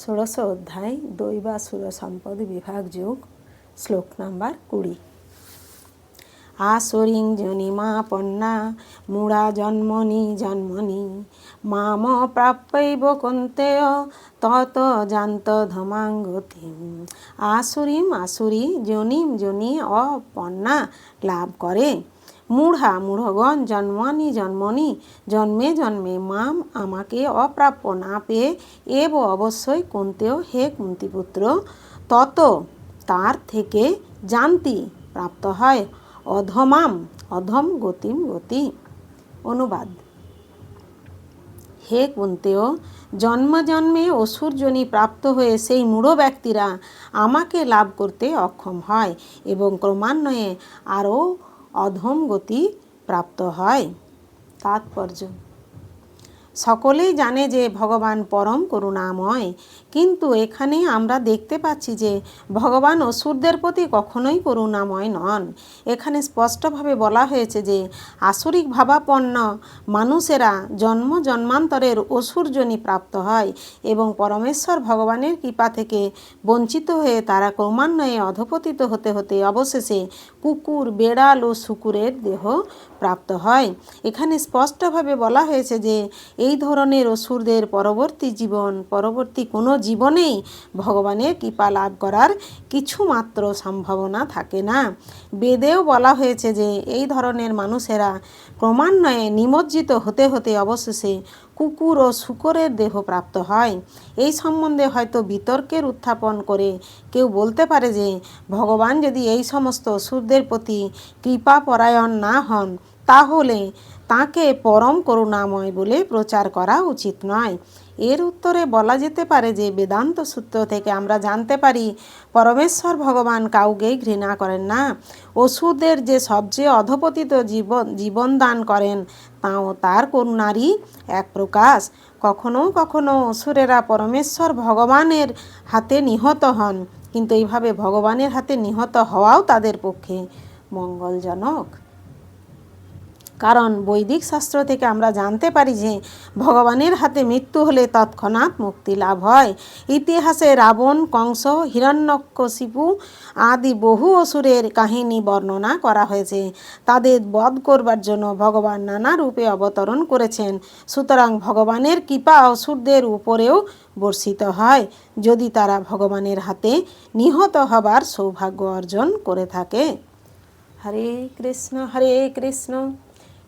ষোড়শ অধ্যায় দৈবাসুর সম্পদ বিভাগ যোগ, শ্লোক নাম্বার কুড়ি। আসরিং জনিমা পন্না মূঢ়া জন্মনি জন্মনি মাম প্রাপ্যৈব কন্তেয়, তত জান্ত ধমাঙ্গতি আসুরিম আসুরি, জনিম জনি অপন্না লাভ করে। মূঢ়া, মূঢ়গণ, জন্মনি জন্মনি, জন্মে জন্মে মাম আমাকে অপ্রাপ্য না পেয়ে এব অবশ্যই কুন্তেও হে কুন্তিপুত্র, তত তার থেকে জানতি প্রাপ্ত হয়। অধমাম, অধম গতিম গতি। অনুবাদ। হে কুন্তেও, জন্ম জন্মে অসুরজনী প্রাপ্ত হয়ে সেই মূঢ় ব্যক্তিরা আমাকে লাভ করতে অক্ষম হয় এবং ক্রমান্বয়ে আরও অধম গতি প্রাপ্ত হয়। তাৎপর্য সকলেই জানে যে ভগবান পরম করুণাময়। কিন্তু এখানে আমরা দেখতে পাচ্ছি যে ভগবান অসুরদের প্রতি কখনোই করুণাময় নন। এখানে স্পষ্টভাবে বলা হয়েছে যে আসরিক ভাবাপন্ন মানুষেরা জন্ম জন্মান্তরের অসুরজনী প্রাপ্ত হয় এবং পরমেশ্বর ভগবানের কৃপা থেকে বঞ্চিত হয়ে তারা ক্রমান্বয়ে অধপতিত হতে হতে অবশেষে কুকুর, বেড়াল ও শুকুরের দেহ প্রাপ্ত হয়। এখানে স্পষ্টভাবে বলা হয়েছে যে এই ধরনের অসুরদের পরবর্তী জীবন, পরবর্তী কোনো জীবনেই ভগবানের কৃপা লাভ করার কিছু মাত্র সম্ভাবনা থাকে না। বেদেও বলা হয়েছে যে, এই ধরনের মানুষেরা ক্রমান্বয়ে নিমজ্জিত হতে হতে অবশেষে কুকুর ও শুকরের দেহ প্রাপ্ত হয়। এই সম্বন্ধে হয়তো বিতর্কের উত্থাপন করে কেউ বলতে পারে যে, ভগবান যদি এই সমস্ত অসুরদের প্রতি কৃপাপরায়ণ না হন, তাহলে তাকে পরম করুণাময় বলে প্রচার করা উচিত নয়। এর উত্তরে বলা যেতে পারে যে বেদান্ত সূত্র থেকে আমরা জানতে পারি, পরমেশ্বর ভগবান কাউকেই ঘৃণা করেন না। অসুরদের যে সবচেয়ে অধপতিত জীবন জীবন দান করেন, তাও তার করুণারই এক প্রকাশ। কখনো কখনো অসুরেরা পরমেশ্বর ভগবানের হাতে নিহত হন, কিন্তু এইভাবে ভগবানের হাতে নিহত হওয়াও তাদের পক্ষে মঙ্গলজনক। কারণ বৈদিক শাস্ত্র থেকে আমরা জানতে পারি যে ভগবানের হাতে মৃত্যু হলে তৎক্ষণাৎ মুক্তি লাভ হয়। ইতিহাসে রাবণ, কংস হিরণ্যকশিপু আদি বহু অসুরের কাহিনী বর্ণনা করা হয়েছে। তাদের বধ করবার জন্য ভগবান নানা রূপে অবতরণ করেছেন। সুতরাং ভগবানের কৃপা অসুরদের উপরেও বর্ষিত হয়। যদি তারা ভগবানের হাতে নিহত হবার সৌভাগ্য অর্জন করে থাকে। হরে কৃষ্ণ হরে কৃষ্ণ।